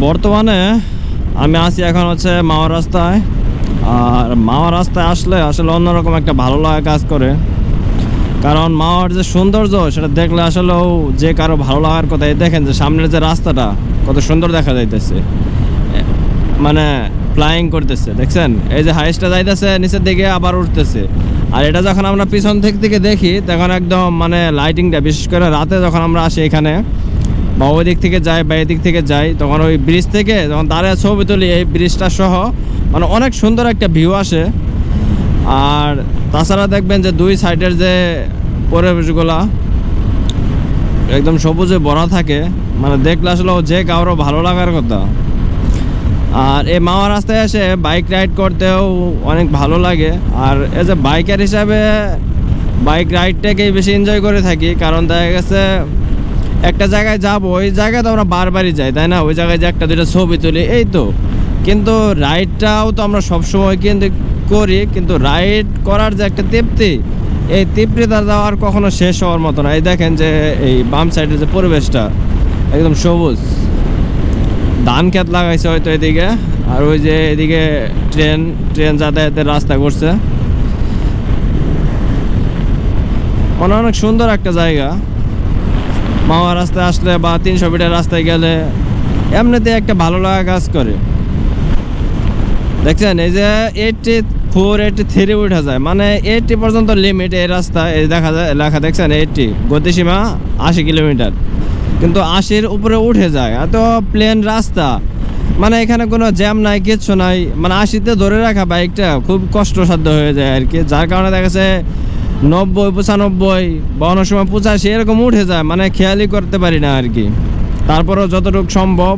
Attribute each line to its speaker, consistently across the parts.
Speaker 1: বর্তমানে আমি আছি এখন হচ্ছে মাওয়া রাস্তায়। আর মাওয়া রাস্তায় আসলে আসলে অন্যরকম একটা ভালো লাগা কাজ করে। কারণ মাওয়ার যে সৌন্দর্য, সেটা দেখলে আসলেও যে কারও ভালো লাগার কথা দেখেন যে সামনের যে রাস্তাটা, কত সুন্দর দেখা যাইতেছে। মানে ফ্লাইং করতেছে, দেখছেন? এই যে হাইসটা যাইতেছে, নিচের দিকে আবার উঠতেছে। আর এটা যখন আমরা পিছন থেকে দেখি, তখন একদম মানে লাইটিংটা বিশেষ করে রাতে যখন আমরা আসি এখানে ওই দিক থেকে যাই বা এদিক থেকে যাই তখন ওই ব্রিজ থেকে যখন দাঁড়িয়ে ছবি তুলি, এই ব্রিজটা সহ মানে অনেক সুন্দর একটা ভিউ আসে। আর তাছাড়া দেখবেন যে দুই সাইডের যে পরিবেশগুলা, একদম সবুজে ভরা থাকে মানে দেখলে আসলে যে কারও ভালো লাগার কথা। আর এই মাওয়া রাস্তায় এসে বাইক রাইড করতেও অনেক ভালো লাগে। আর এজ এ বাইকার হিসাবে বাইক রাইডটাকেই বেশি এনজয় করে থাকি, কারণ দেখা গেছে একটা জায়গায় যাব, ওই জায়গায় তো আমরা বারবারই যাই, তাই না? ওই জায়গায় যে একটা দুটো ছবি তুলি, এই তো। কিন্তু রাইডটাও তো আমরা সবসময় কিন্তু করি, কিন্তু রাইড করার যে একটা তৃপ্তি, এই তৃপ্তিটা দেওয়ার কখনো শেষ হওয়ার মতো না। এই দেখেন যে এই বাম সাইডের যে পরিবেশটা, একদম সবুজ। ধান ক্ষেত লাগাইছে হয়তো এদিকে, আর ওই যে এদিকে ট্রেন ট্রেন যাতায়াতের রাস্তা করছে। অনেক সুন্দর একটা জায়গা। মাওয়া রাস্তায় আসলে বা তিনশো মিটার রাস্তায় গেলে এমনিতে একটা ভালো লাগা কাজ করে। দেখছেন, এই যে এইটটি ফোর এইটটি থ্রি উঠা যায়। মানে এইটটি পর্যন্ত লিমিট এই রাস্তা এই দেখা যায়, লেখা দেখছেন এইটটি গতিসীমা আশি কিলোমিটার। কিন্তু আশির উপরে উঠে যায়, এত প্লেন রাস্তা। মানে এখানে কোনো জ্যাম নাই, কিচ্ছু নাই। মানে আশিতে ধরে রাখা বাইকটা খুব কষ্টসাধ্য হয়ে যায় আর কি। যার কারণে দেখা যাচ্ছে নব্বই, পঁচানব্বই বা অনেক সময় পঁচাশি, এরকম উঠে যায় মানে খেয়ালই করতে পারি না আর কি। তারপরেও যতটুকু সম্ভব,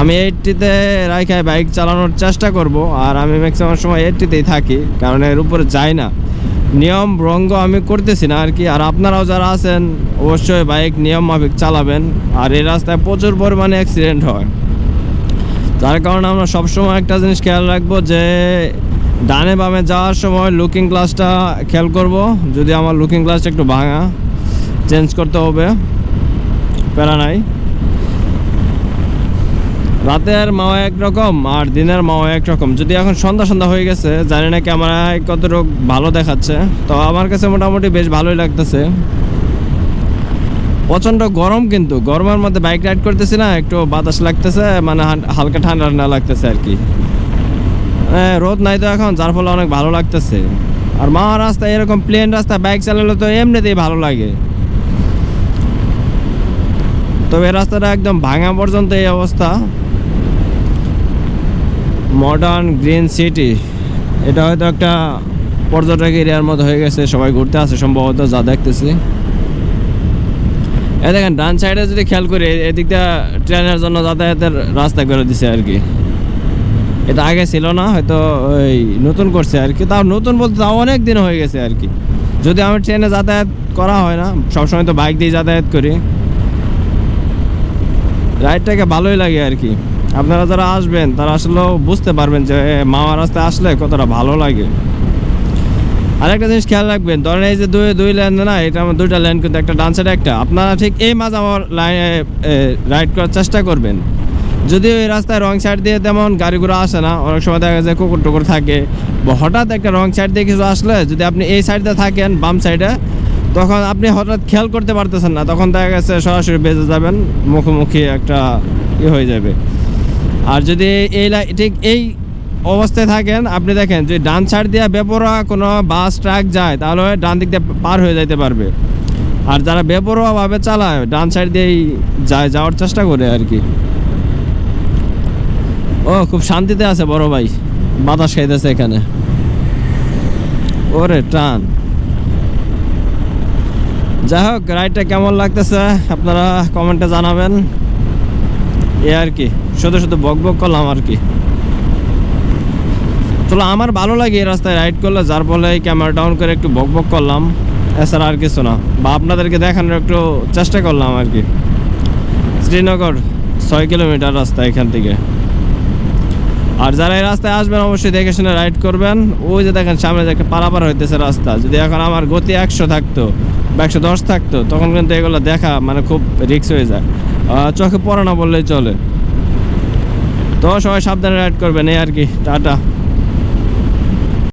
Speaker 1: আমি এইটটিতে রাখায় বাইক চালানোর চেষ্টা করব, আর আমি ম্যাক্সিমাম সময় এইটটিতেই থাকি, কারণ এর উপরে যাই না। নিয়ম ভঙ্গ আমি করতেছি না আর কি, আর আপনারাও যারা আছেন, অবশ্যই বাইক নিয়ম মাফিক চালাবেন, আর এই রাস্তায় প্রচুর পরিমাণে অ্যাক্সিডেন্ট হয়। তার কারণে আমরা সবসময় একটা জিনিস খেয়াল রাখব যে ডানে বামে যাওয়ার সময় লুকিং গ্লাসটা খেয়াল করব। যদি আমার লুকিং গ্লাসটা একটু ভাঙা চেঞ্জ করতে হবে। প্যারা নাই। রাতের মাওয়া একরকম আর দিনের মাওয়া একরকম যদি এখন সন্ধ্যা সন্ধ্যা হয়ে গেছে, জানি না ক্যামেরায় কতটুকু ভালো দেখাচ্ছে। তো আমার কাছে মোটামুটি বেশ ভালোই লাগতেছে। প্রচণ্ড গরম কিন্তু। গরমের মধ্যে বাইক রাইড করতেছি না, একটু বাতাস লাগতেছে মানে হালকা ঠান্ডা ঠান্ডা লাগতেছে আর কি। রোদ নাই তো এখন, যার ফলে অনেক ভালো লাগতেছে। আর মা রাস্তা, এরকম প্লেন রাস্তা বাইক চালালে তো এমনিতেই ভালো লাগে। তবে রাস্তাটা একদম ভাঙা পর্যন্ত এই অবস্থা। মডার্ন গ্রিন সিটি এটা হয়তো একটা পর্যটক এরিয়ার মতো হয়ে গেছে, সবাই ঘুরতে আসে সম্ভবত, যা দেখতেছি। এ দেখেন, ডান সাইডে যদি খেয়াল করি এদিকটা ট্রেনের জন্য যাতায়াতের রাস্তা করে দিছে আর কি। এটা আগে ছিল না, হয়তো ওই নতুন করছে আর কি। তাও নতুন বলতে তাও অনেক দিন হয়ে গেছে আর কি। যদি আমি ট্রেনে যাতায়াত করা হয় না, সবসময় তো বাইক দিয়ে যাতায়াত করি। রাইডটাকে ভালোই লাগে আর কি। আপনারা যারা আসবেন, তারা আসলেও বুঝতে পারবেন যে মামা রাস্তায় আসলে কতটা ভালো লাগে। আরেকটা জিনিস খেয়াল রাখবেন, ধরেন এই যে দুই দুই লেন না, এটা আমার দুইটা লেন কিন্তু একটা ডান সাইডে একটা। আপনারা ঠিক এই মাঝ আমার লাইনে রাইড করার চেষ্টা করবেন। যদিও এই রাস্তায় রং সাইড দিয়ে তেমন গাড়িগুলো আসে না, অনেক সময় দেখা যায় কুকুর টুকুর থাকে। হঠাৎ একটা রং সাইড দিয়ে কিছু আসলে যদি আপনি এই সাইডে থাকেন, বাম সাইডে, তখন আপনি হঠাৎ খেয়াল করতে পারতেছেন না, তখন দেখা গেছে সরাসরি বেঁচে যাবেন, মুখোমুখি একটা ই হয়ে যাবে। আর যদি এই ঠিক এই অবস্থায় থাকেন, আপনি দেখেন যে ডান সাইড দিয়ে বেপরোয়া কোনো বাস, ট্রাক যায়, তাহলে ডান দিক দিয়ে পার হয়ে যাইতে পারবে। আর যারা বেপরোয়াভাবে চালায়, ডান সাইড দিয়েই যায়, যাওয়ার চেষ্টা করে আর কি। ও, খুব শান্তিতে আছে বড় ভাই। বাতাস খাইতেছে এখানে। ওরে টান। যাই হোক রাইডটা কেমন লাগতেছে আপনারা কমেন্টে জানাবেন। এ আর কি, শুধু শুধু বক বক করলাম আর কি। চলো, আমার ভালো লাগে এই রাস্তায় রাইড করলে, যার ফলে ক্যামেরা ডাউন করে একটু বক বক করলাম। এছাড়া আর কিছু না। বা আপনাদেরকে দেখানোর একটু চেষ্টা করলাম আর কি। শ্রীনগর, ছয় কিলোমিটার রাস্তা এখান থেকে। আর যারা এই রাস্তায় আসবেন, অবশ্যই দেখে শুনে রাইড করবেন। ওই যে দেখেন, সামনে যে একটা পারাপার হইতেছে রাস্তা। যদি এখন আমার গতি একশো থাকতো বা একশো দশ থাকতো, তখন কিন্তু এগুলো দেখা মানে খুব রিক্স হয়ে যায়। চোখে পড়ে না বললেই চলে। তো সবাই সাবধানে রাইড করবেন, এই আর কি। টাটা।